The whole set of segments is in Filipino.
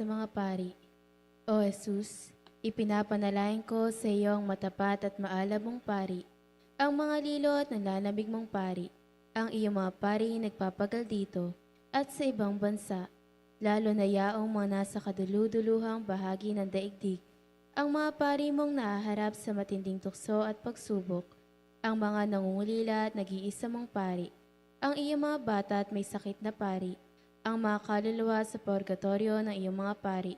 Sa mga pari. O Jesus, ipinapanalangin ko sa iyong matapat at maalab mong pari, ang mga lilo at nanlalamig mong pari, ang iyong mga pari nagpapagal dito at sa ibang bansa, lalo na yaong mga nasa kaduluduluhang bahagi ng daigdig, ang mga pari mong nahaharap sa matinding tukso at pagsubok, ang mga nangungulila at nag-iisa mong pari, ang iyong mga bata at may sakit na pari, ang mga kaluluwa sa purgatorio ng iyong mga pari.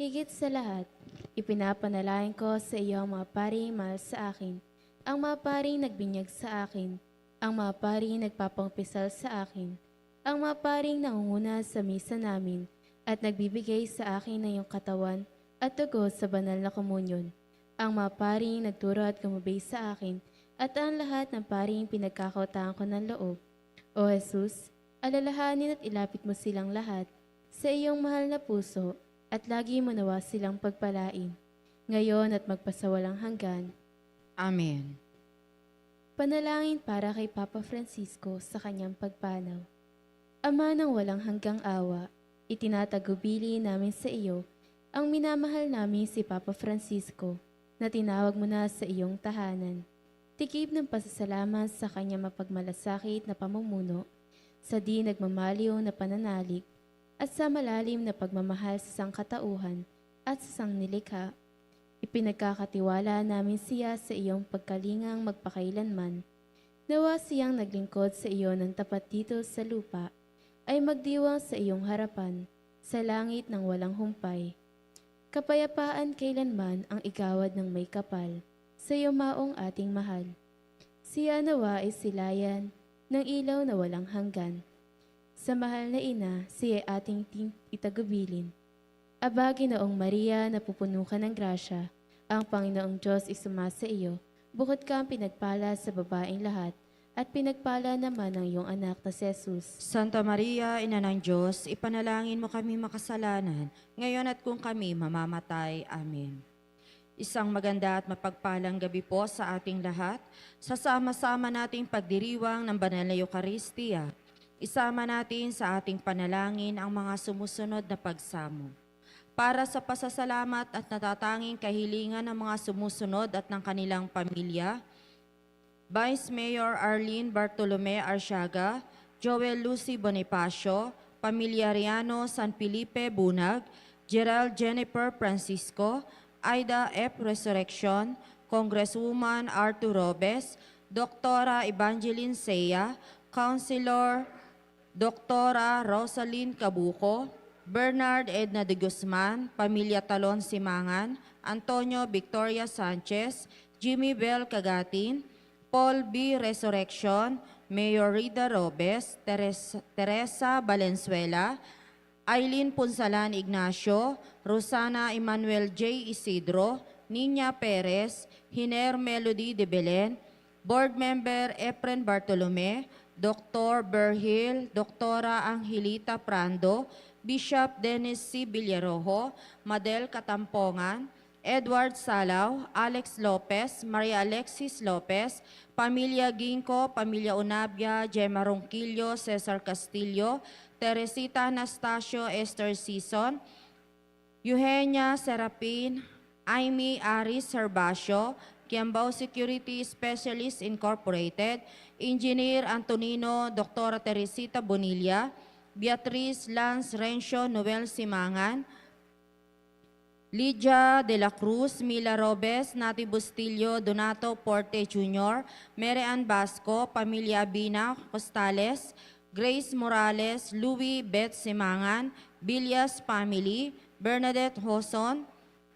Higit sa lahat, ipinapanalangin ko sa iyong mga pari mahal sa akin, ang mga pari nagbinyag sa akin, ang mga pari nagpapangpisal sa akin, ang mga paring nangunguna sa misa namin at nagbibigay sa akin ng iyong katawan at dugo sa banal na komunyon, ang mga paring nagturo at gumabay sa akin, at ang lahat ng paring pinagkakautangan ko ng loob. O Jesus, alalahanin at ilapit mo silang lahat sa iyong mahal na puso at lagi mo nawa silang pagpalain, ngayon at magpasawalang hanggan. Amen. Panalangin para kay Papa Francisco sa kanyang pagpanaw. Ama ng walang hanggang awa, itinatagubili namin sa iyo ang minamahal namin si Papa Francisco na tinawag mo na sa iyong tahanan. Tikib ng pasasalamat sa kanyang mapagmalasakit na pamumuno, sa di nagmamaliw na pananalig, at sa malalim na pagmamahal sa sangkatauhan at sa sangnilikha. Ipinagkakatiwala namin siya sa iyong pagkalingang magpakailanman. Nawa siyang naglingkod sa iyo ng tapat dito sa lupa, ay magdiwang sa iyong harapan, sa langit ng walang humpay. Kapayapaan kailanman ang igawad ng may kapal, sa iyo maong ating mahal. Siya nawa ay silayan ng ilaw na walang hanggan. Sa mahal na ina, siya ating ting- itagubilin. Aba, Ginoong Maria, napupuno ka ng grasya, ang Panginoong Diyos isuma sa iyo, bukod ka ang pinagpala sa babaeng lahat, at pinagpala naman ang iyong anak na si Jesus. Santa Maria, Ina ng Diyos, ipanalangin mo kami makasalanan, ngayon at kung kami mamamatay. Amen. Isang maganda at mapagpalang gabi po sa ating lahat. Sasama-sama nating pagdiriwang ng banal na Eucharistia. Isama natin sa ating panalangin ang mga sumusunod na pagsamo. Para sa pasasalamat at natatanging kahilingan ng mga sumusunod at ng kanilang pamilya, Vice Mayor Arlene Bartolome Arsiaga, Joel Lucy Bonifacio, Pamilya Riano San Felipe Bunag, Gerald Jennifer Francisco, Aida F. Resurrection, Congresswoman Arthur Robes, Doktora Evangeline Seya, Councilor Doktora Rosalyn Cabuco, Bernard Edna de Guzman, Pamilya Talon Simangan, Antonio Victoria Sanchez, Jimmy Bell Cagatin, Paul B. Resurrection, Mayor Rida Robes, Teresa, Teresa Valenzuela, Eileen Punsalan Ignacio, Rosana Emmanuel J. Isidro, Nina Perez, Hiner Melody de Belen, Board Member Efren Bartolome, Dr. Berhil, Doktora Angelita Prando, Bishop Dennis C. Villarojo, Madel Katampongan, Edward Salaw, Alex Lopez, Maria Alexis Lopez, Pamilya Ginko, Pamilya Unabia, Gemma Ronquillo, Cesar Castillo, Teresita Anastasio Esther Season, Eugenia Serapin, Amy Aris Herbacio, Kiambao Security Specialist Incorporated, Engineer Antonino Dr. Teresita Bonilla, Beatriz Lance Rencio Noel Simangan, Lydia De La Cruz, Mila Robes, Nati Bustillo, Donato Porte Jr., Mary Ann Basco, Pamilya Abina Costales, Grace Morales, Louis Beth Simangan, Villas Family, Bernadette Hoson,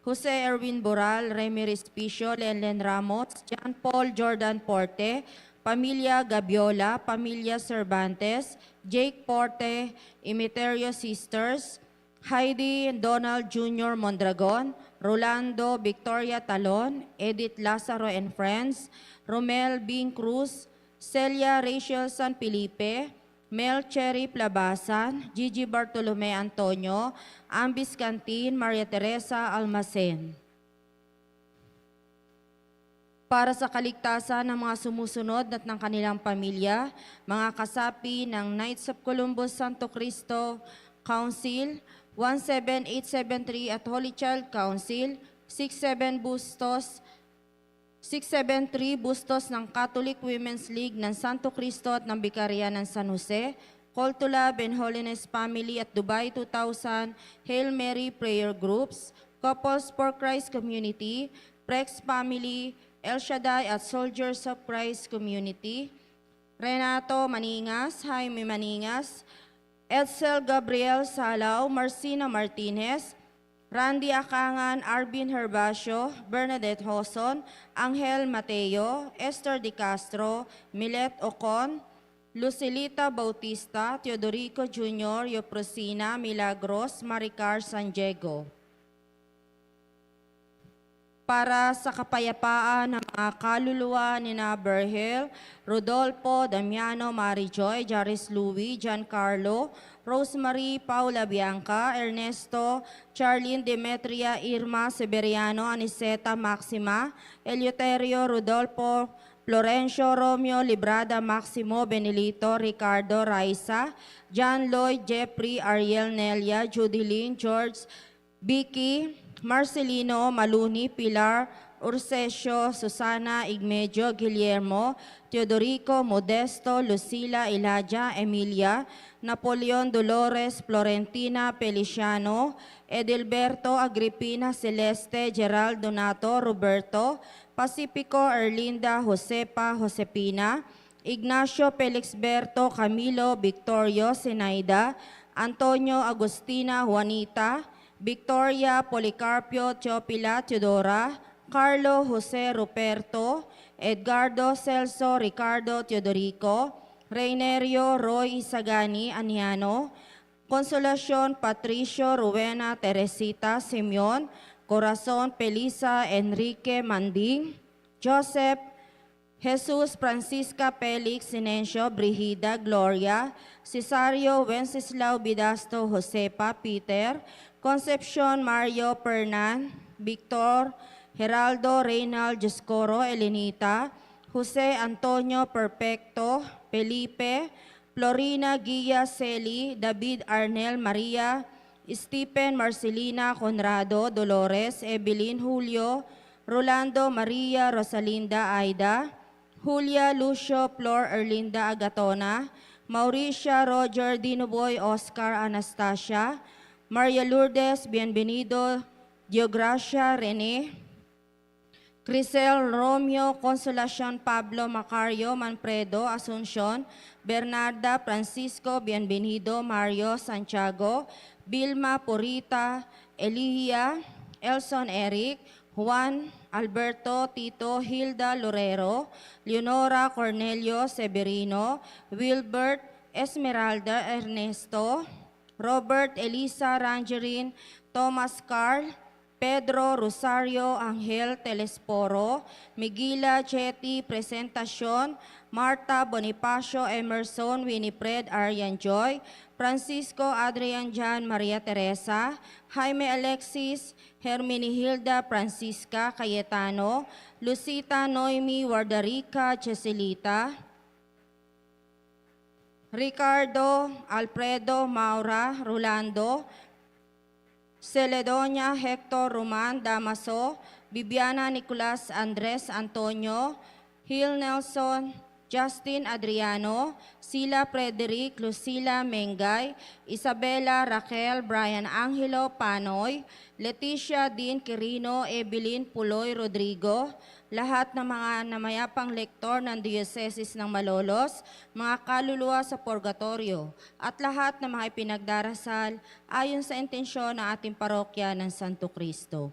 Jose Erwin Boral, Remy Respicio, Lenlen Ramos, John Paul Jordan Porte, Pamilya Gabiola, Pamilya Cervantes, Jake Porte, Imiterio Sisters, Heidi Donald Jr. Mondragon, Rolando Victoria Talon, Edith Lazaro and Friends, Romel Bing Cruz, Celia Rachel San Felipe, Mel Cherry Plabasan, Gigi Bartolome Antonio, Ambis Cantin, Maria Teresa Almacen. Para sa kaligtasan ng mga sumusunod at ng kanilang pamilya, mga kasapi ng Knights of Columbus Santo Cristo Council, 17873 at Holy Child Council, 67 Bustos, 673 Bustos ng Catholic Women's League ng Santo Cristo at ng Bikarya ng San Jose, Call to Love and Holiness Family at Dubai 2000, Hail Mary Prayer Groups, Couples for Christ Community, Prex Family, El Shaddai at Soldiers of Christ Community, Renato Maningas, Jaime Maningas, Edsel Gabriel Salaw, Marcina Martinez, Randy Akangan, Arvin Herbacio, Bernadette Hoson, Angel Mateo, Esther Di Castro, Milet Ocon, Lucilita Bautista, Teodorico Jr., Yoprosina, Milagros, Maricar San Diego para sa kapayapaan ng mga kaluluwa ni na Berhel, Rodolfo, Damiano, Marijoy, Jaris Louis, Giancarlo, Rosemary, Paula Bianca, Ernesto, Charlene Demetria, Irma, Severiano, Aniseta, Maxima, Eleuterio, Rodolfo, Florencio, Romeo, Librada, Maximo, Benilito, Ricardo, Raisa, John Lloyd, Jeffrey, Ariel, Nelia, Judilyn, George, Vicky, Marcelino, Maluni, Pilar, Ursesio, Susana, Igmedio, Guillermo, Teodorico, Modesto, Lucila, Elijah, Emilia, Napoleon, Dolores, Florentina, Feliciano, Edilberto, Agripina, Celeste, Gerald, Donato, Roberto, Pacifico, Erlinda, Josepa, Josepina, Ignacio, Felixberto, Camilo, Victorio, Zenaida, Antonio, Agustina, Juanita, Victoria, Policarpio, Teopila, Teodora, Carlo, Jose, Ruperto, Edgardo, Celso, Ricardo, Teodorico, Reinerio, Roy, Isagani, Aniano, Consolacion, Patricio, Rowena, Teresita, Simeon, Corazon, Pelisa, Enrique, Manding, Joseph, Jesus, Francisca, Felix, Sinencio, Brigida, Gloria, Cesario, Wenceslao, Bidasto, Josepa, Peter, Concepcion, Mario, Pernan, Victor, Geraldo, Reynald, Joscoro, Elenita, Jose Antonio, Perfecto, Felipe, Florina, Gia, Celi, David, Arnel, Maria, Stephen, Marcelina, Conrado, Dolores, Evelyn, Julio, Rolando, Maria, Rosalinda, Aida, Julia, Lucio, Flor, Erlinda, Agatona, Mauricia, Roger, Dinoboy, Oscar, Anastasia, Maria Lourdes, Bienvenido, Diogracia, Rene, Crisel, Romeo, Consolacion, Pablo, Macario, Manfredo, Asuncion, Bernarda, Francisco, Bienvenido, Mario, Santiago, Vilma, Purita, Elia, Elson Eric, Juan, Alberto, Tito, Hilda, Lorero, Leonora, Cornelio, Severino, Wilbert, Esmeralda, Ernesto, Robert, Elisa, Rangerin, Thomas Carl, Pedro Rosario Angel Telesporo, Miguila Chetty Presentacion, Marta Bonifacio Emerson Winifred Arian Joy, Francisco Adrian Jan Maria Teresa, Jaime Alexis, Hermini Hilda Francisca Cayetano, Lucita Noemi Wardarica Chesilita, Ricardo Alfredo Maura Rolando, Celedonia Hector Roman Damaso, Bibiana Nicolas Andres Antonio, Hill Nelson, Justin Adriano, Sila Frederick, Lucila Mengay, Isabela Raquel, Brian Angelo Panoy, Leticia Dean Quirino, Evelyn Puloy Rodrigo, lahat ng mga namayapang lektor ng Diocese ng Malolos, mga kaluluwa sa purgatorio, at lahat ng mga ipinagdarasal ayon sa intensyon ng ating parokya ng Santo Cristo.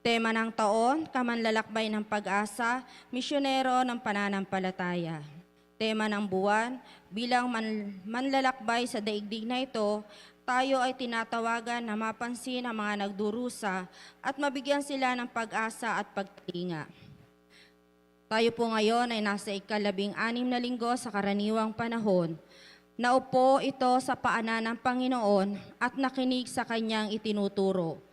Tema ng taon, kamanlalakbay ng pag-asa, misyonero ng pananampalataya. Tema ng buwan, bilang man- manlalakbay sa daigdig na ito, tayo ay tinatawagan na mapansin ang mga nagdurusa at mabigyan sila ng pag-asa at pagtinga. Tayo po ngayon ay nasa ikalabing anim na linggo sa karaniwang panahon. Naupo ito sa paanan ng Panginoon at nakinig sa kanyang itinuturo.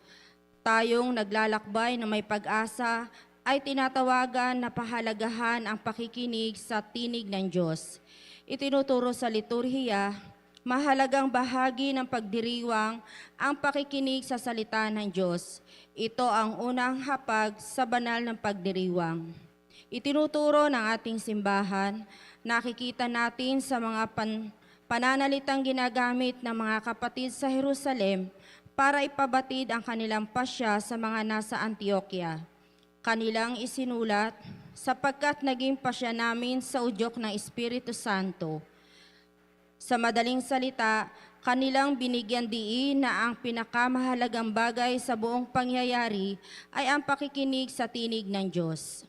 Tayong naglalakbay na may pag-asa ay tinatawagan na pahalagahan ang pakikinig sa tinig ng Diyos. itinuturo sa liturhiya, mahalagang bahagi ng pagdiriwang ang pakikinig sa salita ng Diyos. Ito ang unang hapag sa banal ng pagdiriwang. Itinuturo ng ating simbahan, nakikita natin sa mga pan- pananalitang ginagamit ng mga kapatid sa Jerusalem para ipabatid ang kanilang pasya sa mga nasa Antioquia. Kanilang isinulat sapagkat naging pasya namin sa udyok ng Espiritu Santo. Sa madaling salita, kanilang binigyan diin na ang pinakamahalagang bagay sa buong pangyayari ay ang pakikinig sa tinig ng Diyos.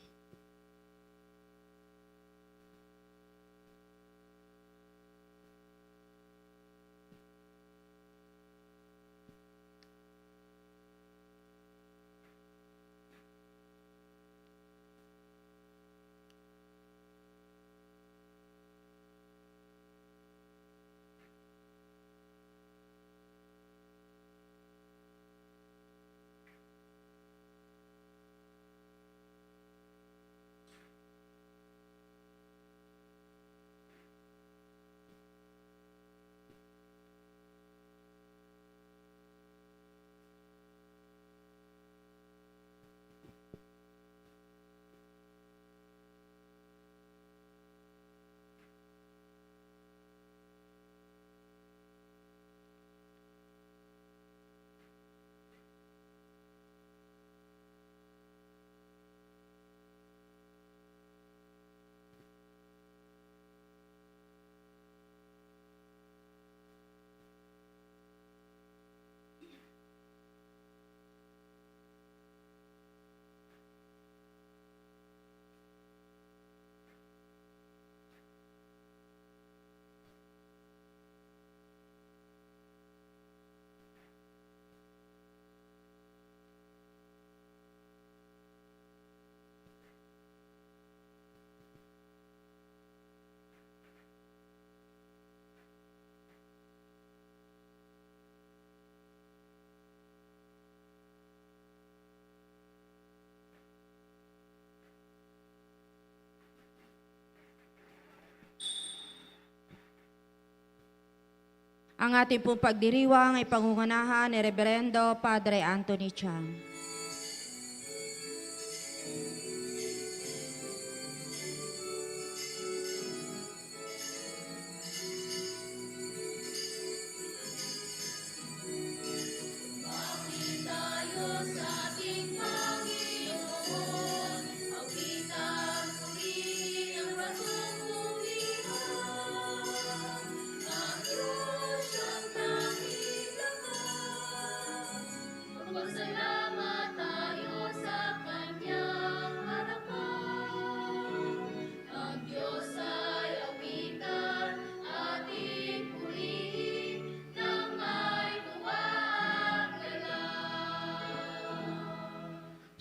Ang ating pong pagdiriwang ay pangungunahan ni Reverendo Padre Anthony Chang.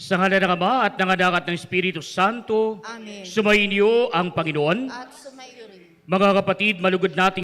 Sa ngala ng Ama at ng Anak at ng Espiritu Santo, Amen. sumainyo ang Panginoon. At sumayo rin. Mga kapatid, malugod nating